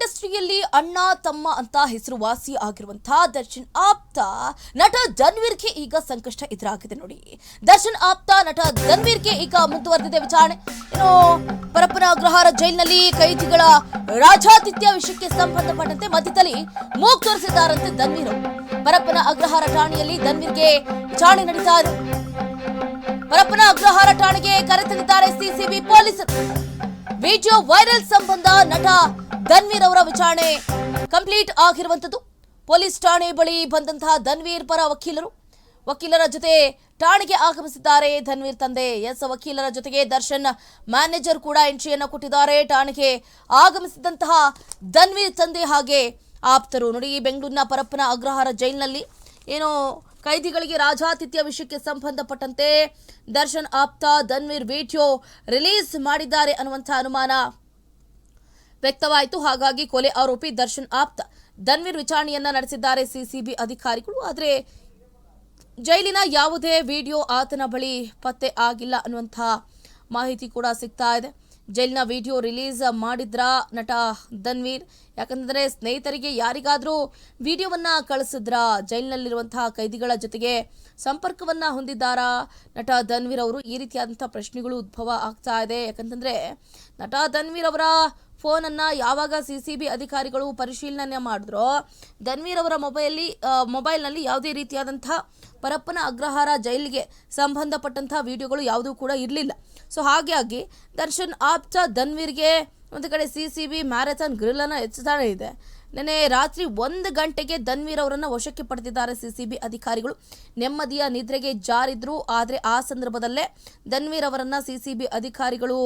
ಇಂಡಸ್ಟ್ರಿಯಲ್ಲಿ ಅಣ್ಣ, ತಮ್ಮ ಅಂತ ಹೆಸರುವಾಸಿ ಆಗಿರುವಂತಹ ದರ್ಶನ್ ಆಪ್ತ ನಟ ಧನ್ವೀರ್ಗೆ ಈಗ ಸಂಕಷ್ಟ ಎದುರಾಗಿದೆ ನೋಡಿ. ದರ್ಶನ್ ಆಪ್ತ ನಟ ಧನ್ವೀರ್ಗೆ ಈಗ ಮುಂದುವರೆದಿದೆ ವಿಚಾರಣೆ. ಪರಪ್ಪನ ಅಗ್ರಹಾರ ಜೈಲಿನಲ್ಲಿ ಕೈದಿಗಳ ರಾಜಾತಿಥ್ಯ ವಿಷಯಕ್ಕೆ ಸಂಬಂಧಪಟ್ಟಂತೆ ಮಧ್ಯದಲ್ಲಿ ಮೂಗ್ ತೋರಿಸಿದ್ದಾರಂತೆ ಧನ್ವೀರ್. ಪರಪ್ಪನ ಅಗ್ರಹಾರ ಠಾಣೆಯಲ್ಲಿ ಧನ್ವೀರ್ಗೆ ವಿಚಾರಣೆ ನಡೀತಾ ಇದೆ. ಪರಪ್ಪನ ಅಗ್ರಹಾರ ಠಾಣೆಗೆ ಕರೆತಂದಿದ್ದಾರೆ ಸಿಸಿಬಿ ಪೊಲೀಸರು. ವಿಡಿಯೋ ವೈರಲ್ ಸಂಬಂಧ ನಟ ಧನ್ವೀರ್ ಅವರ ವಿಚಾರಣೆ ಕಂಪ್ಲೀಟ್ ಆಗಿರುವಂತದ್ದು ಪೊಲೀಸ್ ಠಾಣೆ ಬಳಿ ಬಂದಂತಹ ಧನ್ವೀರ್ ಪರ ವಕೀಲರು ವಕೀಲರ ಜೊತೆ ಠಾಣೆಗೆ ಆಗಮಿಸಿದ್ದಾರೆ. ಧನ್ವೀರ್ ತಂದೆ ಎಸ್ ವಕೀಲರ ಜೊತೆಗೆ ದರ್ಶನ್ ಮ್ಯಾನೇಜರ್ ಕೂಡ ಎಂಟ್ರಿಯನ್ನು ಕೊಟ್ಟಿದ್ದಾರೆ. ಠಾಣೆಗೆ ಆಗಮಿಸಿದಂತಹ ಧನ್ವೀರ್ ತಂದೆ ಹಾಗೆ ಆಪ್ತರು. ನೋಡಿ ಬೆಂಗಳೂರಿನ ಪರಪ್ಪನ ಅಗ್ರಹಾರ ಜೈಲಿನಲ್ಲಿ ಏನು ಕೈದಿಗಳಿಗೆ ರಾಜಾತಿಥ್ಯ ವಿಷಯಕ್ಕೆ ಸಂಬಂಧಪಟ್ಟಂತೆ ದರ್ಶನ್ ಆಪ್ತ ಧನ್ವೀರ್ ವಿಡಿಯೋ ರಿಲೀಸ್ ಮಾಡಿದ್ದಾರೆ ಅನ್ನುವಂಥ ಅನುಮಾನ ವ್ಯಕ್ತವಾಯಿತು. ಹಾಗಾಗಿ ಕೊಲೆ ಆರೋಪಿ ದರ್ಶನ್ ಆಪ್ತ ಧನ್ವೀರ್ ವಿಚಾರಣೆಯನ್ನ ನಡೆಸಿದ್ದಾರೆ ಸಿಸಿಬಿ ಅಧಿಕಾರಿಗಳು. ಆದರೆ ಜೈಲಿನ ಯಾವುದೇ ವಿಡಿಯೋ ಆತನ ಬಳಿ ಪತ್ತೆ ಆಗಿಲ್ಲ ಅನ್ನುವಂತಹ ಮಾಹಿತಿ ಕೂಡ ಸಿಗ್ತಾ ಇದೆ. ಜೈಲಿನ ವಿಡಿಯೋ ರಿಲೀಸ್ ಮಾಡಿದ್ರ ನಟ ಧನ್ವೀರ್? ಯಾಕಂದ್ರೆ ಸ್ನೇಹಿತರಿಗೆ ಯಾರಿಗಾದರೂ ವಿಡಿಯೋವನ್ನ ಕಳಿಸಿದ್ರ? ಜೈಲಿನಲ್ಲಿರುವಂತಹ ಕೈದಿಗಳ ಜೊತೆಗೆ ಸಂಪರ್ಕವನ್ನ ಹೊಂದಿದ್ದಾರಾ? ನಟ ಧನ್ವೀರ್ ಅವರು ಈ ರೀತಿಯಾದಂಥ ಪ್ರಶ್ನೆಗಳು ಉದ್ಭವ ಆಗ್ತಾ ಇದೆ. ಯಾಕಂತಂದ್ರೆ ನಟ ಧನ್ವೀರ್ ಅವರ ಫೋನನ್ನು ಯಾವಾಗ ಸಿ ಅಧಿಕಾರಿಗಳು ಪರಿಶೀಲನೆ ಮಾಡಿದ್ರೋ, ಧನ್ವೀರ್ ಅವರ ಮೊಬೈಲಿ ಮೊಬೈಲ್ನಲ್ಲಿ ಯಾವುದೇ ರೀತಿಯಾದಂಥ ಪರಪ್ಪನ ಅಗ್ರಹಾರ ಜೈಲಿಗೆ ಸಂಬಂಧಪಟ್ಟಂಥ ವಿಡಿಯೋಗಳು ಯಾವುದೂ ಕೂಡ ಇರಲಿಲ್ಲ. ಸೊ ಹಾಗಾಗಿ ದರ್ಶನ್ ಆಪ್ತ ಧನ್ವೀರ್ಗೆ ಒಂದು ಕಡೆ ಸಿ ಸಿ ಬಿ ಮ್ಯಾರಥಾನ್ ಗ್ರಿಲ್ಲನ್ನು ಹೆಚ್ಚುತ್ತಾನೆ ಇದೆ. ನಿನ್ನೆ ರಾತ್ರಿ ಒಂದು ಗಂಟೆಗೆ ಧನ್ವೀರ್ ಅವರನ್ನು ವಶಕ್ಕೆ ಪಡೆದಿದ್ದಾರೆ ಸಿ ಸಿ ಬಿ ಅಧಿಕಾರಿಗಳು. ನೆಮ್ಮದಿಯ ನಿದ್ರೆಗೆ ಜಾರಿದ್ರು, ಆದರೆ ಆ ಸಂದರ್ಭದಲ್ಲೇ ಧನ್ವೀರ್ ಅವರನ್ನು ಸಿ ಸಿ ಬಿ ಅಧಿಕಾರಿಗಳು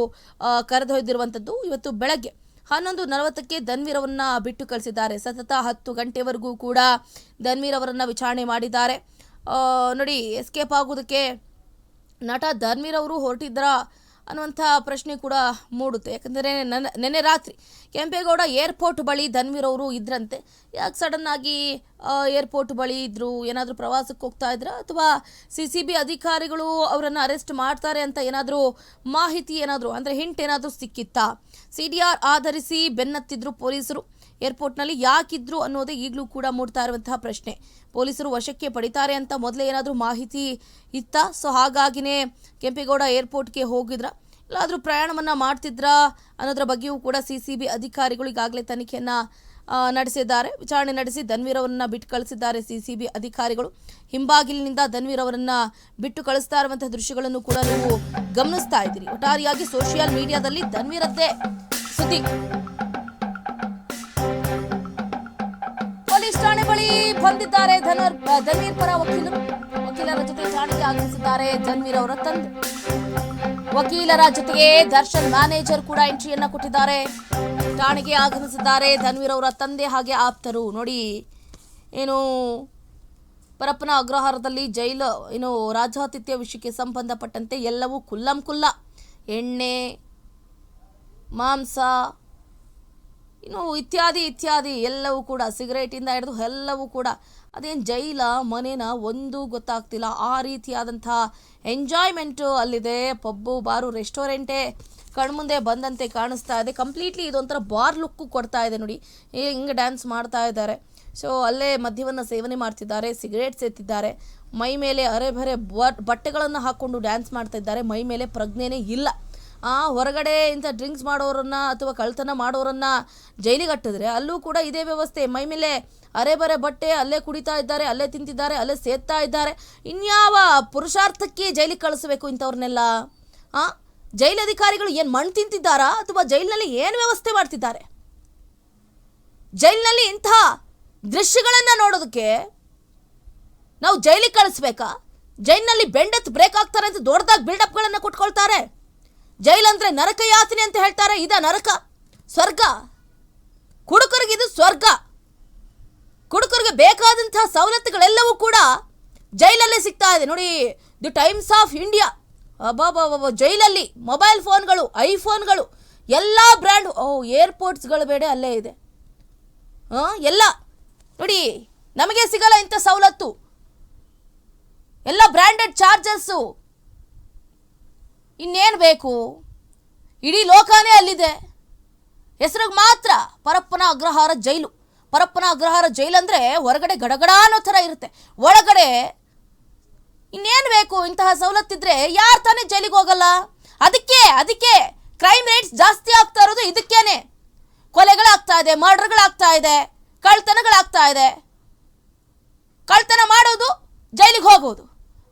ಕರೆದೊಯ್ದಿರುವಂಥದ್ದು ಇವತ್ತು ಬೆಳಗ್ಗೆ. ಹನ್ನೊಂದು ನಲವತ್ತಕ್ಕೆ ಧನ್ವೀರ್ ಅವರನ್ನ ಬಿಟ್ಟು ಕಳಿಸಿದ್ದಾರೆ. ಸತತ ಹತ್ತು ಗಂಟೆವರೆಗೂ ಕೂಡ ಧನ್ವೀರ್ ಅವರನ್ನು ವಿಚಾರಣೆ ಮಾಡಿದ್ದಾರೆ. ನೋಡಿ ಎಸ್ಕೇಪ್ ಆಗೋದಕ್ಕೆ ನಟ ಧನ್ವೀರ್ ಅವರು ಹೊರಟಿದ್ರ ಅನ್ನುವಂಥ ಪ್ರಶ್ನೆ ಕೂಡ ಮೂಡುತ್ತೆ. ಯಾಕಂದರೆ ನನ್ನ, ನೆನ್ನೆ ರಾತ್ರಿ ಕೆಂಪೇಗೌಡ ಏರ್ಪೋರ್ಟ್ ಬಳಿ ಧನ್ವೀರ್ ಅವರು ಇದ್ರಂತೆ. ಯಾಕೆ ಸಡನ್ ಆಗಿ ಏರ್ಪೋರ್ಟ್ ಬಳಿ ಇದ್ದರು ಏನಾದರೂ ಪ್ರವಾಸಕ್ಕೆ ಹೋಗ್ತಾ ಇದ್ರ? ಅಥವಾ ಸಿ ಸಿ ಬಿ ಅಧಿಕಾರಿಗಳು ಅವರನ್ನು ಅರೆಸ್ಟ್ ಮಾಡ್ತಾರೆ ಅಂತ ಏನಾದರೂ ಮಾಹಿತಿ ಏನಾದರೂ, ಅಂದರೆ ಹಿಂಟ್ ಏನಾದರೂ ಸಿಕ್ಕಿತ್ತಾ? ಸಿ ಡಿ ಆರ್ ಆಧರಿಸಿ ಬೆನ್ನತ್ತಿದ್ರು ಪೊಲೀಸರು. ಏರ್ಪೋರ್ಟ್ನಲ್ಲಿ ಯಾಕಿದ್ರು ಅನ್ನೋದೇ ಈಗಲೂ ಕೂಡ ಮೂಡ್ತಾ ಇರುವಂತಹ ಪ್ರಶ್ನೆ. ಪೊಲೀಸರು ವಶಕ್ಕೆ ಪಡಿತಾರೆ ಅಂತ ಮೊದಲೇ ಏನಾದರೂ ಮಾಹಿತಿ ಇತ್ತಾ? ಸೊ ಹಾಗಾಗಿನೇ ಕೆಂಪೇಗೌಡ ಏರ್ಪೋರ್ಟ್ಗೆ ಹೋಗಿದ್ರ? ಇಲ್ಲಾದರೂ ಪ್ರಯಾಣವನ್ನು ಮಾಡ್ತಿದ್ರಾ? ಅನ್ನೋದ್ರ ಬಗ್ಗೆಯೂ ಕೂಡ ಸಿ ಸಿ ಬಿ ಅಧಿಕಾರಿಗಳು ಈಗಾಗಲೇ ತನಿಖೆಯನ್ನು ನಡೆಸಿದ್ದಾರೆ. ವಿಚಾರಣೆ ನಡೆಸಿ ಧನ್ವೀರ್ ಅವರನ್ನು ಬಿಟ್ಟು ಕಳಿಸಿದ್ದಾರೆ ಸಿ ಸಿ ಬಿ ಅಧಿಕಾರಿಗಳು. ಹಿಂಬಾಗಿಲಿನಿಂದ ಧನ್ವೀರ್ ಅವರನ್ನು ಬಿಟ್ಟು ಕಳಿಸ್ತಾ ಇರುವಂತಹ ದೃಶ್ಯಗಳನ್ನು ಕೂಡ ನೀವು ಗಮನಿಸ್ತಾ ಇದ್ದೀರಿ. ಒಟ್ಟಾರೆಯಾಗಿ ಸೋಷಿಯಲ್ ಮೀಡಿಯಾದಲ್ಲಿ ಧನ್ವೀರದ್ದೇ ಸುದ್ದಿ. ಪೊಲೀಸ್ ಠಾಣೆ ಬಳಿ ಬಂದಿದ್ದಾರೆ ಧನ್ವರ್ ಪರ ವಕೀಲರು. ವಕೀಲರ ಜೊತೆ ಜಾಣಿಗೆ ಆಗಮಿಸಿದ್ದಾರೆ ಜನ್ವೀರ್ ಅವರ ತಂದೆ. ವಕೀಲರ ಜೊತೆಗೆ ದರ್ಶನ್ ಮ್ಯಾನೇಜರ್ ಕೂಡ ಎಂಟ್ರಿಯನ್ನ ಕೊಟ್ಟಿದ್ದಾರೆ. ಠಾಣೆಗೆ ಆಗಮಿಸಿದ್ದಾರೆ ಧನ್ವೀರ್ ಅವರ ತಂದೆ ಹಾಗೆ ಆಪ್ತರು. ನೋಡಿ, ಏನು, ಪರಪ್ಪನ ಅಗ್ರಹಾರದಲ್ಲಿ ಜೈಲು, ಏನು, ರಾಜಾತಿಥ್ಯ ವಿಷಯಕ್ಕೆ ಸಂಬಂಧಪಟ್ಟಂತೆ ಎಲ್ಲವೂ ಕುಲ್ಲಂ ಕುಲ್ಲ. ಎಣ್ಣೆ, ಮಾಂಸ ಇನ್ನು ಇತ್ಯಾದಿ ಇತ್ಯಾದಿ, ಎಲ್ಲವೂ ಕೂಡ ಸಿಗರೇಟಿಂದ ಹಿಡಿದು ಎಲ್ಲವೂ ಕೂಡ ಅದೇನು ಜೈಲ, ಮನೇನ ಒಂದು ಗೊತ್ತಾಗ್ತಿಲ್ಲ. ಆ ರೀತಿಯಾದಂಥ ಎಂಜಾಯ್ಮೆಂಟು ಅಲ್ಲಿದೆ. ಪಬ್ಬು, ಬಾರು ರೆಸ್ಟೋರೆಂಟೇ ಕಣ್ಮುಂದೆ ಬಂದಂತೆ ಕಾಣಿಸ್ತಾ ಇದೆ. ಕಂಪ್ಲೀಟ್ಲಿ ಇದೊಂಥರ ಬಾರ್ ಲುಕ್ಕು ಕೊಡ್ತಾ ಇದೆ ನೋಡಿ. ಹಿಂಗೆ ಡ್ಯಾನ್ಸ್ ಮಾಡ್ತಾ ಇದ್ದಾರೆ. ಸೊ ಅಲ್ಲೇ ಮದ್ಯವನ್ನು ಸೇವನೆ ಮಾಡ್ತಿದ್ದಾರೆ ಸಿಗರೇಟ್ಸ್ ಸೇತಿದ್ದಾರೆ ಮೈ ಮೇಲೆ ಅರೆ ಬರೆ ಬಟ್ಟೆಗಳನ್ನು ಹಾಕ್ಕೊಂಡು ಡ್ಯಾನ್ಸ್ ಮಾಡ್ತಾ ಇದ್ದಾರೆ. ಮೈ ಮೇಲೆ ಪ್ರಜ್ಞೆನೇ ಇಲ್ಲ. ಹೊರಗಡೆ ಇಂಥ ಡ್ರಿಂಕ್ಸ್ ಮಾಡೋರನ್ನ ಅಥವಾ ಕಳ್ತನ ಮಾಡೋರನ್ನ ಜೈಲಿಗೆ ಹಟ್ಟಿದ್ರೆ ಅಲ್ಲೂ ಕೂಡ ಇದೇ ವ್ಯವಸ್ಥೆ. ಮೈ ಮೇಲೆ ಅರೆ ಬರೆ ಬಟ್ಟೆ ಅಲ್ಲೇ ಕುಡಿತಾ ಇದ್ದಾರೆ, ಅಲ್ಲೇ ತಿಂತಿದ್ದಾರೆ, ಅಲ್ಲೇ ಸೇತ್ತಾ ಇದ್ದಾರೆ. ಇನ್ಯಾವ ಪುರುಷಾರ್ಥಕ್ಕೆ ಜೈಲಿಗೆ ಕಳಿಸ್ಬೇಕು ಇಂಥವ್ರನ್ನೆಲ್ಲ? ಆ, ಜೈಲು ಅಧಿಕಾರಿಗಳು ಏನು ಮಣ್ಣು ತಿಂತಿದ್ದಾರಾ ಅಥವಾ ಜೈಲಿನಲ್ಲಿ ಏನು ವ್ಯವಸ್ಥೆ ಮಾಡ್ತಿದ್ದಾರೆ? ಜೈಲಿನಲ್ಲಿ ಇಂಥ ದೃಶ್ಯಗಳನ್ನು ನೋಡೋದಕ್ಕೆ ನಾವು ಜೈಲಿಗೆ ಕಳಿಸ್ಬೇಕಾ? ಜೈಲಿನಲ್ಲಿ ಬೆಂಡೆತ್ ಬ್ರೇಕ್ ಆಗ್ತಾರೆ ಅಂತ ದೊಡ್ಡದಾಗಿ ಬಿಲ್ಡಪ್ಗಳನ್ನು ಕೊಟ್ಕೊಳ್ತಾರೆ. ಜೈಲ್ ಅಂದ್ರೆ ನರಕ ಯಾತನೆ ಅಂತ ಹೇಳ್ತಾರೆ, ಇದ ನರಕ. ಸ್ವರ್ಗ. ಕುಡುಕರಿಗೆ ಇದು ಸ್ವರ್ಗ. ಕುಡುಕರಿಗೆ ಬೇಕಾದಂತಹ ಸವಲತ್ತುಗಳೆಲ್ಲವೂ ಕೂಡ ಜೈಲಲ್ಲೇ ಸಿಗ್ತಾ ಇದೆ. ನೋಡಿ, ದಿ ಟೈಮ್ಸ್ ಆಫ್ ಇಂಡಿಯಾ. ಅಬ್ಬಾಬಾಬಾ ಜೈಲಲ್ಲಿ ಮೊಬೈಲ್ ಫೋನ್ಗಳು, ಐಫೋನ್ಗಳು, ಎಲ್ಲ ಬ್ರ್ಯಾಂಡ್, ಓ, ಏರ್ಪೋರ್ಟ್ಸ್ಗಳು ಬೇಡ ಅಲ್ಲೇ ಇದೆ. ಹಾಂ ಎಲ್ಲ. ನೋಡಿ, ನಮಗೆ ಸಿಗಲ್ಲ ಇಂಥ ಸವಲತ್ತು. ಎಲ್ಲ ಬ್ರ್ಯಾಂಡೆಡ್ ಚಾರ್ಜಸ್ಸು ಇನ್ನೇನು ಬೇಕು? ಇಡೀ ಲೋಕನೇ ಅಲ್ಲಿದೆ. ಹೆಸರಿಗೆ ಮಾತ್ರ ಪರಪ್ಪನ ಅಗ್ರಹಾರ ಜೈಲು. ಪರಪ್ಪನ ಅಗ್ರಹಾರ ಜೈಲು ಅಂದರೆ ಹೊರಗಡೆ ಗಡಗಡ ಅನ್ನೋ ಥರ ಇರುತ್ತೆ. ಒಳಗಡೆ ಇನ್ನೇನು ಬೇಕು? ಇಂತಹ ಸವಲತ್ತಿದ್ರೆ ಯಾರು ತಾನೇ ಜೈಲಿಗೆ ಹೋಗಲ್ಲ? ಅದಕ್ಕೆ ಅದಕ್ಕೆ ಕ್ರೈಮ್ ರೇಟ್ಸ್ ಜಾಸ್ತಿ ಆಗ್ತಾ ಇರೋದು ಇದಕ್ಕೇನೆ. ಕೊಲೆಗಳಾಗ್ತಾ ಇದೆ ಮರ್ಡರ್ಗಳಾಗ್ತಾ ಇದೆ ಕಳ್ತನಗಳಾಗ್ತಾ ಇದೆ. ಕಳ್ತನ ಮಾಡೋದು ಜೈಲಿಗೆ ಹೋಗೋದು.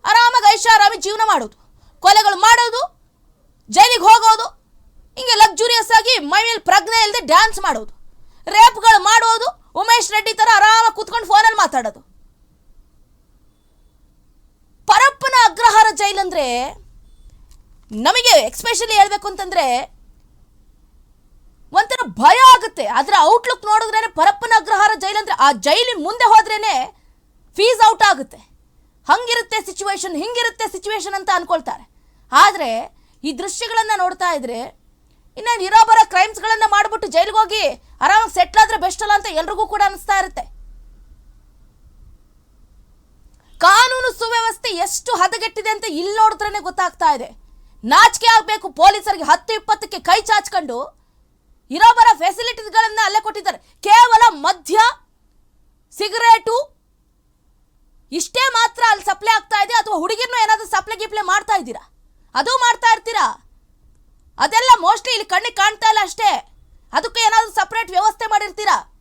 ಆರಾಮಾಗಿ ಐಷಾರಾಮಿ ಜೀವನ ಮಾಡೋದು. ಕೊಲೆಗಳು ಮಾಡೋದು ಜೈಲಿಗೆ ಹೋಗೋದು, ಹಿಂಗೆ ಲಕ್ಸುರಿಯಸ್ ಆಗಿ ಮೈ ಮೇಲೆ ಪ್ರಜ್ಞೆ ಇಲ್ಲದೆ ಡ್ಯಾನ್ಸ್ ಮಾಡೋದು ರೇಪ್ಗಳು ಮಾಡೋದು, ಉಮೇಶ್ ರೆಡ್ಡಿ ಥರ ಆರಾಮಾಗಿ ಕೂತ್ಕೊಂಡು ಫೋನಲ್ಲಿ ಮಾತಾಡೋದು. ಪರಪ್ಪನ ಅಗ್ರಹಾರ ಜೈಲಂದ್ರೆ ನಮಗೆ ಎಕ್ಸ್ಪೆಷಲಿ ಹೇಳಬೇಕು ಅಂತಂದ್ರೆ ಒಂಥರ ಭಯ ಆಗುತ್ತೆ. ಅದರ ಔಟ್ಲುಕ್ ನೋಡಿದ್ರೇನೆ ಪರಪ್ಪನ ಅಗ್ರಹಾರ ಜೈಲಂದ್ರೆ ಆ ಜೈಲಿನ ಮುಂದೆ ಹೋದ್ರೇನೆ ಫೀಸ್ ಔಟ್ ಆಗುತ್ತೆ. ಹಂಗಿರುತ್ತೆ ಸಿಚುವೇಶನ್ ಹಿಂಗಿರುತ್ತೆ ಸಿಚುವೇಶನ್ ಅಂತ ಅಂದ್ಕೊಳ್ತಾರೆ ಆದರೆ ಈ ದೃಶ್ಯಗಳನ್ನು ನೋಡ್ತಾ ಇದ್ರೆ ಇನ್ನು ಬರೋ ಕ್ರೈಮ್ಸ್ಗಳನ್ನು ಮಾಡಿಬಿಟ್ಟು ಜೈಲಿಗೆ ಹೋಗಿ ಆರಾಮಾಗಿ ಸೆಟ್ಲ್ ಆದರೆ ಬೆಸ್ಟ್ ಅಲ್ಲ ಅಂತ ಎಲ್ರಿಗೂ ಕೂಡ ಅನಿಸ್ತಾ ಇರುತ್ತೆ. ಕಾನೂನು ಸುವ್ಯವಸ್ಥೆ ಎಷ್ಟು ಹದಗೆಟ್ಟಿದೆ ಅಂತ ಇಲ್ಲಿ ನೋಡಿದ್ರೇನೆ ಗೊತ್ತಾಗ್ತಾ ಇದೆ. ನಾಚಿಕೆ ಆಗಬೇಕು, ಪೊಲೀಸರಿಗೆ ಹತ್ತು ಇಪ್ಪತ್ತಕ್ಕೆ ಕೈ ಚಾಚ್ಕೊಂಡು ಇರೋ ಬರೋ ಫೆಸಿಲಿಟೀಸ್ಗಳನ್ನ ಅಲ್ಲೇ ಕೊಟ್ಟಿದ್ದಾರೆ. ಕೇವಲ ಮದ್ಯ, ಸಿಗರೇಟು, ಇಷ್ಟೇ ಮಾತ್ರ ಅಲ್ಲಿ ಸಪ್ಲೈ ಆಗ್ತಾ ಇದೆ, ಅಥವಾ ಹುಡುಗಿರ್ನು ಏನಾದರೂ ಸಪ್ಲೈ ಗಿಪ್ಲೈ ಮಾಡ್ತಾ ಇದ್ದೀರಾ? ಅದು ಮಾಡ್ತಾ ಇರ್ತೀರಾ? ಅದೆಲ್ಲ ಮೋಸ್ಟ್ಲಿ ಇಲ್ಲಿ ಕಣ್ಣಿಗೆ ಕಾಣ್ತಾ ಇಲ್ಲ ಅಷ್ಟೇ. ಅದಕ್ಕೆ ಏನಾದರೂ ಸಪ್ರೇಟ್ ವ್ಯವಸ್ಥೆ ಮಾಡಿರ್ತೀರಾ?